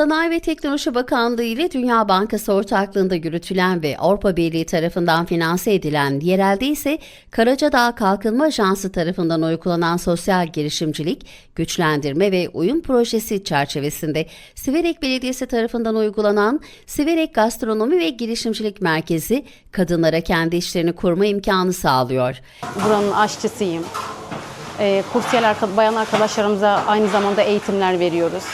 Sanayi ve Teknoloji Bakanlığı ile Dünya Bankası ortaklığında yürütülen ve Avrupa Birliği tarafından finanse edilen, yerelde ise Karacadağ Kalkınma Ajansı tarafından uygulanan sosyal girişimcilik, güçlendirme ve uyum projesi çerçevesinde Siverek Belediyesi tarafından uygulanan Siverek Gastronomi ve Girişimcilik Merkezi, kadınlara kendi işlerini kurma imkanı sağlıyor. Buranın aşçısıyım. Ee, kursiyer bayan arkadaşlarımıza aynı zamanda eğitimler veriyoruz.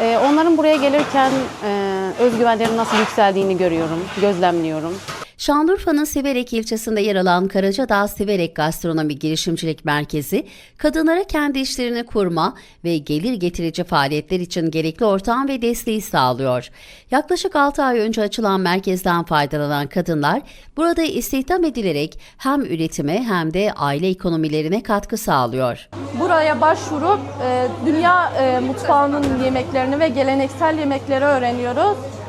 Ee, onların buraya gelirken e, özgüvenlerinin nasıl yükseldiğini görüyorum, gözlemliyorum. Şanlıurfa'nın Siverek ilçesinde yer alan Karacadağ Siverek Gastronomi Girişimcilik Merkezi, kadınlara kendi işlerini kurma ve gelir getirici faaliyetler için gerekli ortam ve desteği sağlıyor. Yaklaşık 6 ay önce açılan merkezden faydalanan kadınlar, burada istihdam edilerek hem üretime hem de aile ekonomilerine katkı sağlıyor. Buraya başvurup e, dünya e, mutfağının yemeklerini ve geleneksel yemekleri öğreniyoruz.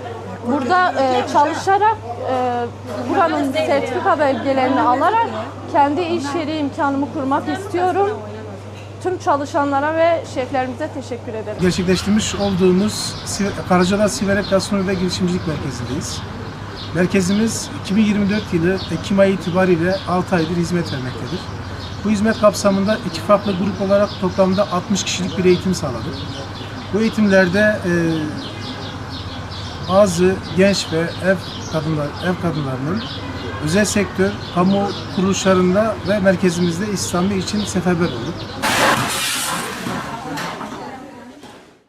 Burada e, çalışarak e, buranın sertifika belgelerini alarak kendi iş yeri imkanımı kurmak istiyorum. Tüm çalışanlara ve şeflerimize teşekkür ederim. gerçekleştirmiş olduğumuz Karacadağ Siverek Gastronomi ve Girişimcilik Merkezi'ndeyiz. Merkezimiz 2024 yılı Ekim ayı itibariyle 6 aydır hizmet vermektedir. Bu hizmet kapsamında iki farklı grup olarak toplamda 60 kişilik bir eğitim sağladık. Bu eğitimlerde e, bazı genç ve ev kadınlar ev kadınlarının özel sektör, kamu kuruluşlarında ve merkezimizde İslami için seferber olduk.